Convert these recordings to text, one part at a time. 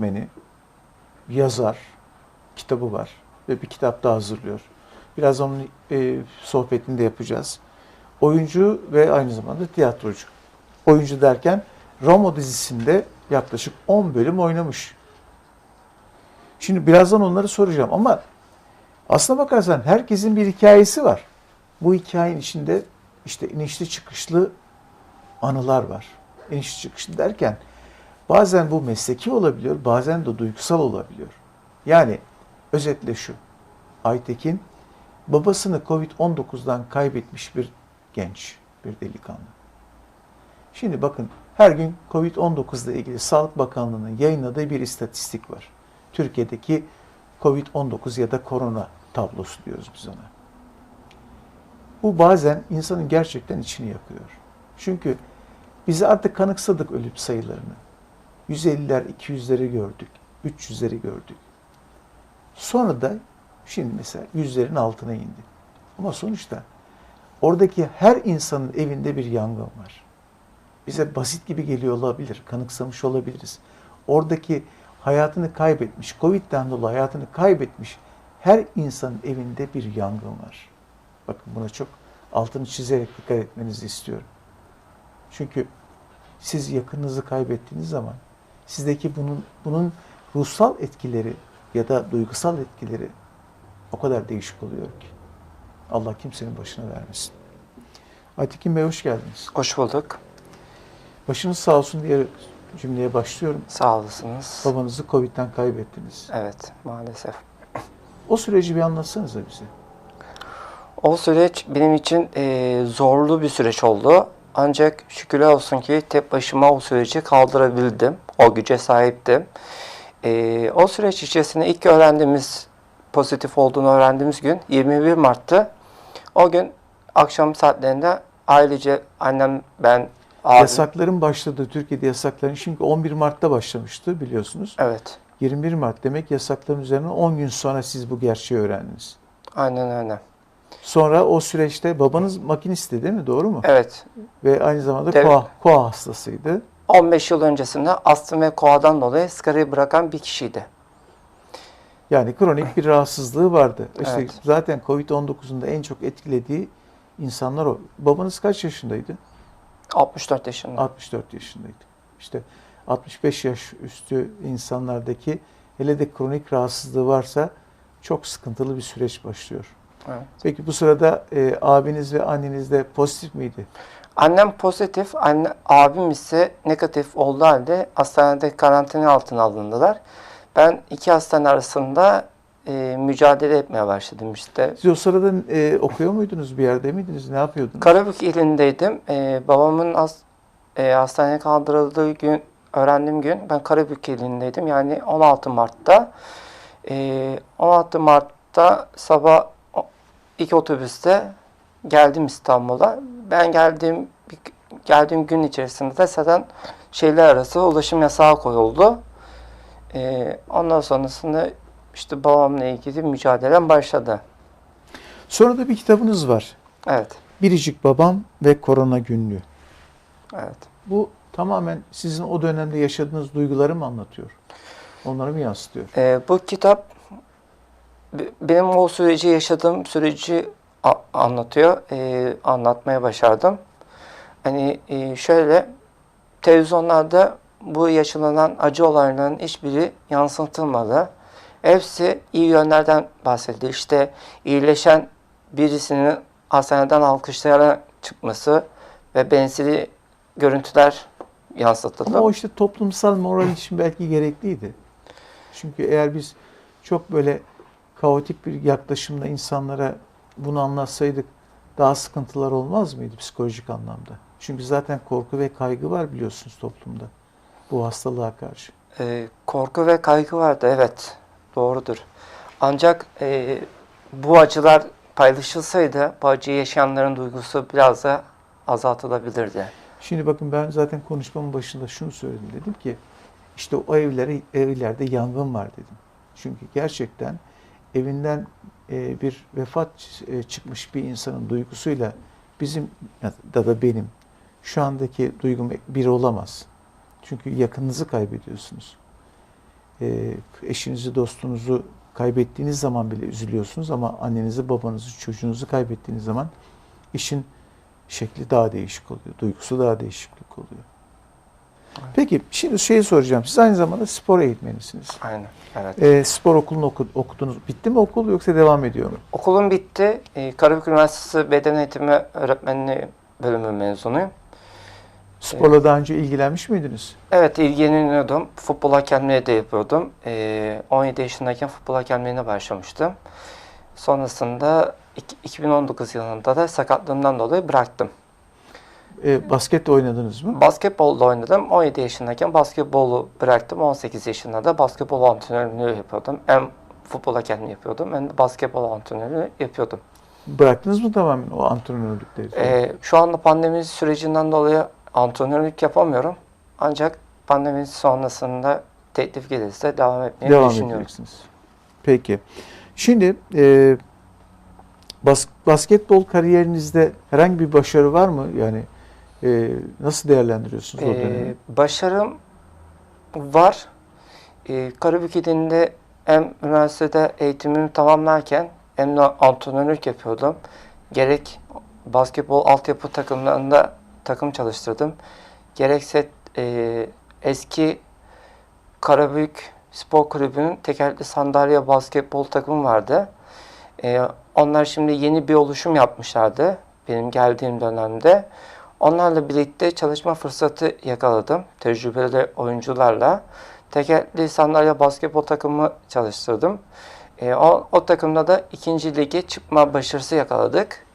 yönetmeni, yazar, kitabı var ve bir kitap da hazırlıyor. Biraz onun e, sohbetini de yapacağız. Oyuncu ve aynı zamanda tiyatrocu. Oyuncu derken Roma dizisinde yaklaşık 10 bölüm oynamış. Şimdi birazdan onları soracağım ama aslına bakarsan herkesin bir hikayesi var. Bu hikayenin içinde işte inişli çıkışlı anılar var. İnişli çıkışlı derken bazen bu mesleki olabiliyor, bazen de duygusal olabiliyor. Yani özetle şu. Aytekin babasını Covid-19'dan kaybetmiş bir genç, bir delikanlı. Şimdi bakın her gün Covid-19 ile ilgili Sağlık Bakanlığı'nın yayınladığı bir istatistik var. Türkiye'deki Covid-19 ya da korona tablosu diyoruz biz ona. Bu bazen insanın gerçekten içini yakıyor. Çünkü biz artık kanıksadık ölüm sayılarını. 150'ler, 200'leri gördük, 300'leri gördük. Sonra da şimdi mesela yüzlerin altına indi. Ama sonuçta oradaki her insanın evinde bir yangın var. Bize basit gibi geliyor olabilir, kanıksamış olabiliriz. Oradaki hayatını kaybetmiş, Covid'den dolayı hayatını kaybetmiş her insanın evinde bir yangın var. Bakın buna çok altını çizerek dikkat etmenizi istiyorum. Çünkü siz yakınınızı kaybettiğiniz zaman sizdeki bunun bunun ruhsal etkileri ya da duygusal etkileri o kadar değişik oluyor ki. Allah kimsenin başına vermesin. Aytekin Bey hoş geldiniz. Hoş bulduk. Başınız sağ olsun diye cümleye başlıyorum. Sağ olasınız. Babanızı Covid'den kaybettiniz. Evet, maalesef. O süreci bir anlatsanıza bize. O süreç benim için e, zorlu bir süreç oldu. Ancak şükürler olsun ki tek başıma o süreci kaldırabildim. O güce sahiptim. E, o süreç içerisinde ilk öğrendiğimiz, pozitif olduğunu öğrendiğimiz gün 21 Mart'tı. O gün akşam saatlerinde ailece annem, ben, abim... Yasakların başladığı, Türkiye'de yasakların çünkü 11 Mart'ta başlamıştı biliyorsunuz. Evet, 21 Mart demek yasakların üzerine 10 gün sonra siz bu gerçeği öğrendiniz. aynen öyle. Sonra o süreçte babanız makinisti değil mi? Doğru mu? Evet, Ve aynı zamanda Evet. koa, koa hastasıydı. 15 yıl öncesinde astım ve koadan dolayı sigarayı bırakan bir kişiydi. Yani kronik bir rahatsızlığı vardı. İşte Evet. zaten Covid-19'un da en çok etkilediği insanlar o. Babanız kaç yaşındaydı? 64 yaşında. 64 yaşındaydı. İşte 65 yaş üstü insanlardaki hele de kronik rahatsızlığı varsa çok sıkıntılı bir süreç başlıyor. Evet. Peki bu sırada e, abiniz ve anneniz de pozitif miydi? Annem pozitif, anne, abim ise negatif olduğu halde hastanede karantina altına alındılar. Ben iki hastane arasında e, mücadele etmeye başladım işte. Siz o sırada e, okuyor muydunuz bir yerde miydiniz? Ne yapıyordunuz? Karabük ilindeydim. E, babamın has, e, hastaneye kaldırıldığı gün, öğrendiğim gün ben Karabük ilindeydim. Yani 16 Mart'ta. E, 16 Mart'ta sabah ilk otobüste geldim İstanbul'a. Ben geldiğim geldiğim gün içerisinde de zaten şehirler arası ulaşım yasağı koyuldu. E, ondan sonrasında işte babamla ilgili mücadelem başladı. Sonra da bir kitabınız var. Evet, Biricik Babam ve Korona Günlüğü. evet. Bu tamamen sizin o dönemde yaşadığınız duyguları mı anlatıyor? Onları mı yansıtıyor? Ee, bu kitap benim o süreci yaşadığım süreci anlatıyor. Ee, anlatmaya başardım. Hani e, şöyle televizyonlarda bu yaşanılan acı olayların hiçbiri yansıtılmadı. Hepsi iyi yönlerden bahsedildi. İşte iyileşen birisinin hastaneden alkışlayarak çıkması ve benzeri görüntüler yansıtıldı. Ama o işte toplumsal moral için belki gerekliydi. Çünkü eğer biz çok böyle kaotik bir yaklaşımla insanlara bunu anlatsaydık daha sıkıntılar olmaz mıydı psikolojik anlamda? Çünkü zaten korku ve kaygı var biliyorsunuz toplumda bu hastalığa karşı. Ee, korku ve kaygı vardı evet doğrudur. Ancak e, bu acılar paylaşılsaydı bu acıyı yaşayanların duygusu biraz da azaltılabilirdi. Şimdi bakın ben zaten konuşmamın başında şunu söyledim. Dedim ki işte o evlere, evlerde yangın var dedim. Çünkü gerçekten evinden e, bir vefat e, çıkmış bir insanın duygusuyla bizim ya da benim şu andaki duygum bir olamaz. Çünkü yakınınızı kaybediyorsunuz. e, eşinizi, dostunuzu kaybettiğiniz zaman bile üzülüyorsunuz ama annenizi, babanızı, çocuğunuzu kaybettiğiniz zaman işin şekli daha değişik oluyor. Duygusu daha oluyor. Peki şimdi şeyi soracağım. Siz aynı zamanda spor eğitmenisiniz. Aynen. Evet. E, spor okulunu oku- okudunuz. Bitti mi okul yoksa devam ediyor mu? Okulum bitti. Ee, Karabük Üniversitesi Beden Eğitimi Öğretmenliği bölümü mezunuyum. Sporla daha önce ilgilenmiş miydiniz? Evet ilgileniyordum. Futbol hakemliği de yapıyordum. Ee, 17 yaşındayken futbol hakemliğine başlamıştım. Sonrasında iki- 2019 yılında da sakatlığımdan dolayı bıraktım. E, basket de oynadınız mı? Basketbolda oynadım. 17 yaşındayken basketbolu bıraktım. 18 yaşında da basketbol antrenörlüğü yapıyordum. Hem futbol hakemliği yapıyordum hem de basketbol antrenörlüğü yapıyordum. Bıraktınız mı tamamen o antrenörlükleri? Ee, şu anda pandemi sürecinden dolayı antrenörlük yapamıyorum. Ancak pandemi sonrasında teklif gelirse devam etmeyi devam düşünüyorum. Peki. Şimdi e, bas- basketbol kariyerinizde herhangi bir başarı var mı? Yani e, nasıl değerlendiriyorsunuz o Ee, dönemi? başarım var. Ee, Karabük İlinde hem üniversitede eğitimimi tamamlarken hem de antrenörlük yapıyordum. Gerek basketbol altyapı takımlarında takım çalıştırdım. Gerekse e, eski Karabük Spor Kulübü'nün tekerlekli sandalye basketbol takımı vardı. Ee, onlar şimdi yeni bir oluşum yapmışlardı benim geldiğim dönemde. Onlarla birlikte çalışma fırsatı yakaladım. Tecrübeli oyuncularla. Tekerlekli sandalye basketbol takımı çalıştırdım. Ee, o, o takımda da ikinci lige çıkma başarısı yakaladık.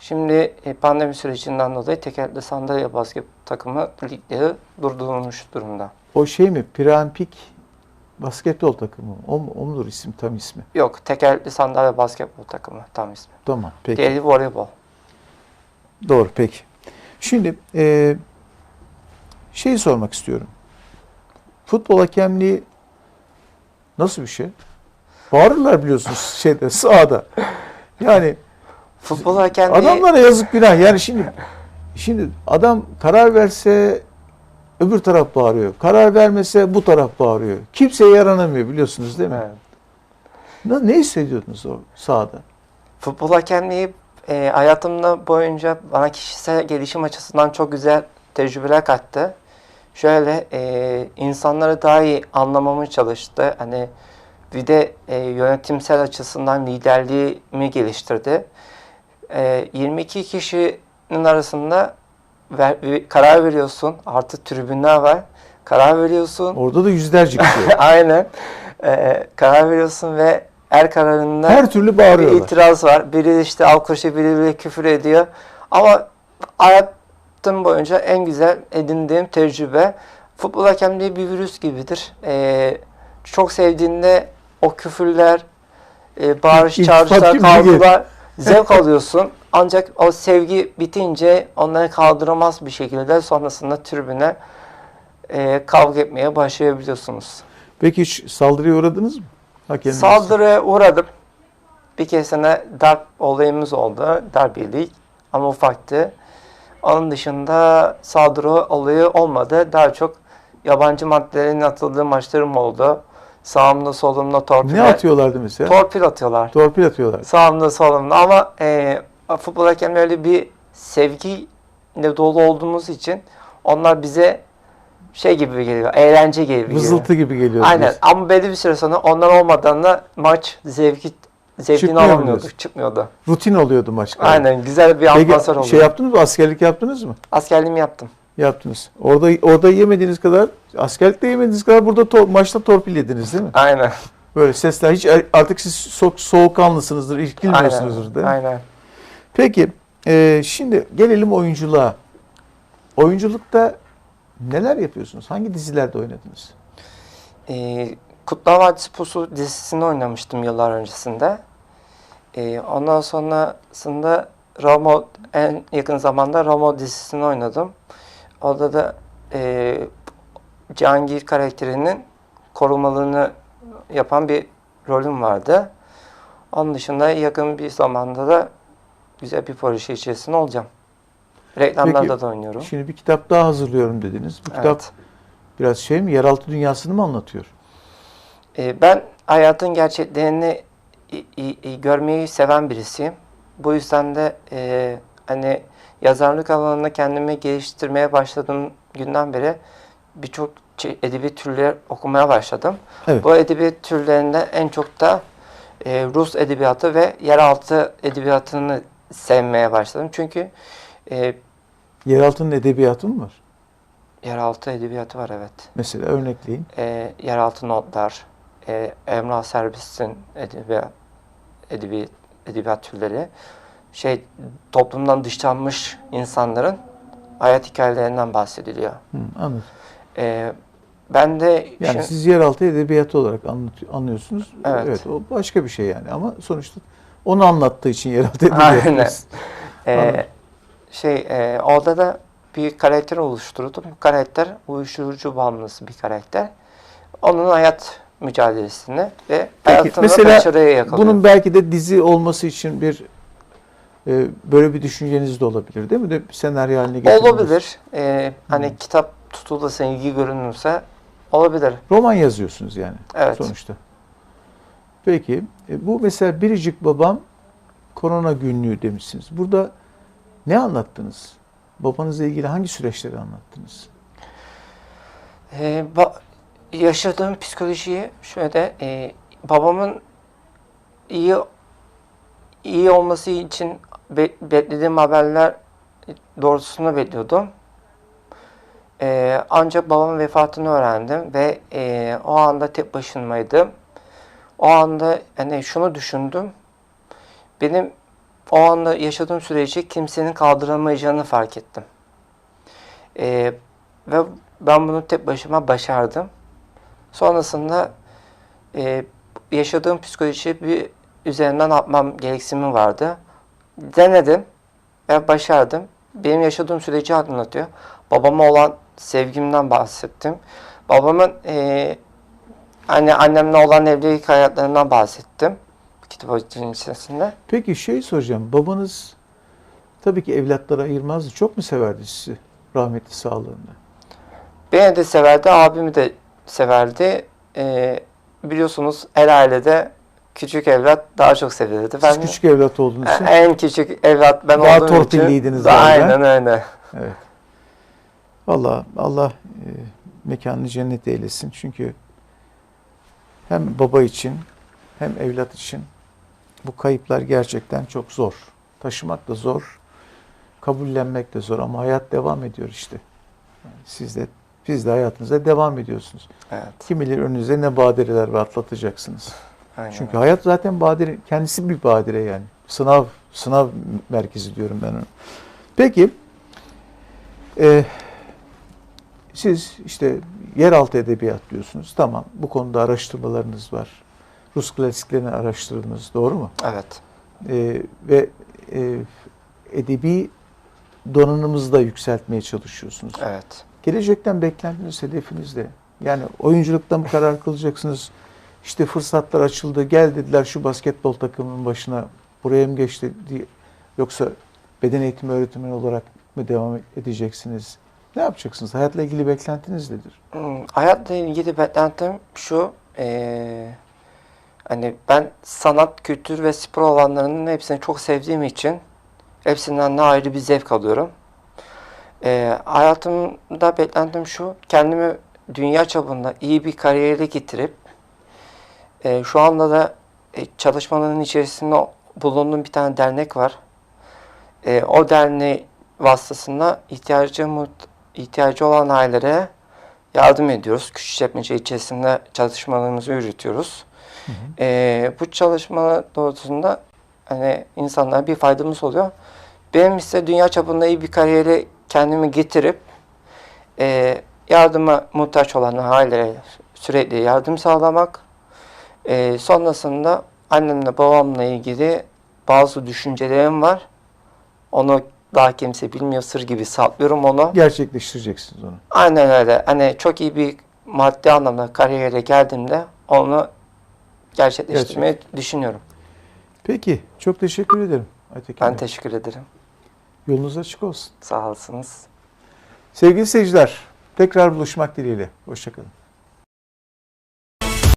Şimdi e, pandemi sürecinden dolayı tekerlekli sandalye basketbol takımı ligleri durdurulmuş durumda. O şey mi? Pirampik basketbol takımı mı? O, mu- o mudur isim tam ismi? Yok, tekerlekli sandalye basketbol takımı tam ismi. Tamam peki. Diğeri voleybol. Doğru peki. Şimdi e, şeyi sormak istiyorum. Futbol hakemliği nasıl bir şey? Bağırırlar biliyorsunuz şeyde sahada. Yani Futbol hakemliği adamlara yazık günah. Yani şimdi şimdi adam karar verse öbür taraf bağırıyor. Karar vermese bu taraf bağırıyor. Kimseye yaranamıyor biliyorsunuz değil mi? Evet. Ne, ne hissediyordunuz o sahada? Futbol hakemliği e, hayatımda boyunca bana kişisel gelişim açısından çok güzel tecrübeler kattı. Şöyle e, insanları daha iyi anlamamı çalıştı. Hani bir de e, yönetimsel açısından liderliğimi geliştirdi. E, 22 kişinin arasında ver- karar veriyorsun. Artı tribünler var. Karar veriyorsun. Orada da yüzlerce kişi. Aynen. E, karar veriyorsun ve her kararında Her türlü bir bağırıyorlar. itiraz var. Biri işte alkışı, biri küfür ediyor. Ama hayatım boyunca en güzel edindiğim tecrübe futbol hakemliği bir virüs gibidir. Ee, çok sevdiğinde o küfürler, e, bağırış, çağrışlar, bir kavgalar zevk alıyorsun. Ancak o sevgi bitince onları kaldıramaz bir şekilde sonrasında tribüne e, kavga etmeye başlayabiliyorsunuz. Peki hiç saldırıya uğradınız mı? Hakeminiz. Saldırıya uğradım. Bir keresinde darp olayımız oldu. Darp yedik. Ama ufaktı. Onun dışında saldırı olayı olmadı. Daha çok yabancı maddelerin atıldığı maçlarım oldu. Sağımda solumda torpil. Ne atıyorlardı mesela? Torpil atıyorlar. Torpil atıyorlar. Sağımda solumda ama e, futbol hakemleri öyle bir sevgiyle dolu olduğumuz için onlar bize şey gibi geliyor. Eğlence gibi geliyor. Vızıltı gibi geliyor. Aynen diyorsun. ama belli bir süre sonra onlar olmadan da maç zevki zevkini Çıkmıyor alamıyorduk. Çıkmıyordu. Rutin oluyordu maç. galiba. Aynen güzel bir atmosfer Peki oldu. şey yaptınız mı? Askerlik yaptınız mı? Askerliğimi yaptım. Yaptınız. Orada orada yemediğiniz kadar, askerlikte yemediğiniz kadar burada to- maçta torpil yediniz değil mi? Aynen. Böyle sesler hiç artık siz so- soğukkanlısınızdır, ilgilmiyorsunuzdur değil mi? Aynen. Peki e, şimdi gelelim oyunculuğa. Oyunculukta neler yapıyorsunuz? Hangi dizilerde oynadınız? Ee, Kutlar Vadisi Pusu dizisini oynamıştım yıllar öncesinde. Ee, ondan sonrasında Ramo en yakın zamanda Ramo dizisini oynadım. Orada da e, Cihangir karakterinin korumalığını yapan bir rolüm vardı. Onun dışında yakın bir zamanda da güzel bir proje içerisinde olacağım. Reklamlarda Peki, da oynuyorum. Şimdi bir kitap daha hazırlıyorum dediniz. Bu kitap Evet. biraz şey mi? Yeraltı dünyasını mı anlatıyor? Ee, ben hayatın gerçeklerini görmeyi seven birisiyim. Bu yüzden de e, hani yazarlık alanında kendimi geliştirmeye başladığım günden beri birçok edebi türler okumaya başladım. Evet. Bu edebi türlerinde en çok da e, Rus edebiyatı ve yeraltı edebiyatını sevmeye başladım. Çünkü e, Yeraltının edebiyatı mı var? yeraltı edebiyatı var evet. Mesela örnekleyin. e, yeraltı notlar, e, Emrah Serbest'in edebiyat, edebi, edebiyat türleri, şey toplumdan dışlanmış insanların hayat hikayelerinden bahsediliyor. Hı, anladım. E, ben de Yani şimdi- siz yeraltı edebiyatı olarak anlatıyor, anlıyorsunuz. Evet. o başka bir şey yani ama sonuçta onu anlattığı için yeraltı edebiyatı. Aynen. e. şey e, orada da bir karakter oluşturdum. Bu karakter uyuşturucu bağımlısı bir karakter. Onun hayat mücadelesini ve hayatında mesela başarıya yakalıyor. Bunun belki de dizi olması için bir e, böyle bir düşünceniz de olabilir değil mi? De senaryo haline getirilmesi. Olabilir. Ee, hani Hı. kitap tutulursa, ilgi görünürse olabilir. Roman yazıyorsunuz yani Evet. sonuçta. Peki e, bu mesela Biricik Babam korona günlüğü demişsiniz. Burada ne anlattınız? Babanızla ilgili hangi süreçleri anlattınız? Ee, yaşadığım psikolojiyi şöyle e, babamın iyi iyi olması için be- beklediğim haberler doğrultusunda bekliyordum. Ee, ancak babamın vefatını öğrendim ve e, o anda tek başımaydım. O anda hani şunu düşündüm. Benim o anda yaşadığım süreci kimsenin kaldıramayacağını fark ettim. Ee, ve ben bunu tek başıma başardım. Sonrasında e, yaşadığım psikoloji bir üzerinden atmam gereksinimi vardı. Denedim ve başardım. Benim yaşadığım süreci anlatıyor. Babama olan sevgimden bahsettim. Babamın e, anne annemle olan evlilik hayatlarından bahsettim. Kitabın içerisinde. Peki şey soracağım. Babanız tabii ki evlatlara ayırmazdı. Çok mu severdi sizi rahmetli sağlığında? Beni de severdi, abimi de severdi. E, biliyorsunuz her ailede küçük evlat daha çok sevilirdi. Siz küçük evlat olduğunuz için. En küçük evlat ben Daha olduğum için. torpilliydiniz Daha galiba. Aynen öyle. Evet. Allah Allah e, mekanını cennet eylesin. Çünkü hem baba için hem evlat için bu kayıplar gerçekten çok zor. Taşımak da zor, kabullenmek de zor ama hayat devam ediyor işte. Yani siz de siz de hayatınıza devam ediyorsunuz. Evet. Kim bilir önünüze ne badireler var atlatacaksınız. Aynen. Çünkü hayat zaten badire, kendisi bir badire yani. Sınav, sınav merkezi diyorum ben ona. Peki, e, siz işte yeraltı edebiyat diyorsunuz. Tamam, bu konuda araştırmalarınız var. Rus klasiklerini araştırdınız, doğru mu? Evet. E, ve e, edebi donanımınızı da yükseltmeye çalışıyorsunuz. Evet. Gelecekten beklentiniz, hedefiniz de. Yani oyunculuktan mı karar kılacaksınız? İşte fırsatlar açıldı, gel dediler şu basketbol takımının başına, buraya mı geçti diye. Yoksa beden eğitimi öğretmeni olarak mı devam edeceksiniz? Ne yapacaksınız? Hayatla ilgili beklentiniz nedir? Hmm, Hayatla ilgili beklentim şu. eee, hani ben sanat, kültür ve spor alanlarının hepsini çok sevdiğim için hepsinden de ayrı bir zevk alıyorum. Eee, hayatımda beklentim şu. Kendimi dünya çapında iyi bir kariyere getirip eee, şu anda da e, çalışmaların içerisinde bulunduğum bir tane dernek var. Eee, o derneği vasıtasında ihtiyacı, ihtiyacı olan ailelere yardım ediyoruz. Küçükçekmece ilçesinde çalışmalarımızı yürütüyoruz. Ee, bu çalışma doğrultusunda hani insanlara bir faydamız oluyor. Benim ise dünya çapında iyi bir kariyere kendimi getirip e, yardıma muhtaç olan ailelere sürekli yardım sağlamak. E, sonrasında annemle babamla ilgili bazı düşüncelerim var. Onu daha kimse bilmiyor. Sır gibi saklıyorum onu. Gerçekleştireceksiniz onu. Aynen öyle. Hani çok iyi bir maddi anlamda kariyere geldiğimde onu gerçekleştirmeyi düşünüyorum. Peki, çok teşekkür ederim Aytekin Ben Bey. teşekkür ederim. Yolunuz açık olsun. Sağ olasınız. Sevgili seyirciler, tekrar buluşmak dileğiyle. Hoşçakalın.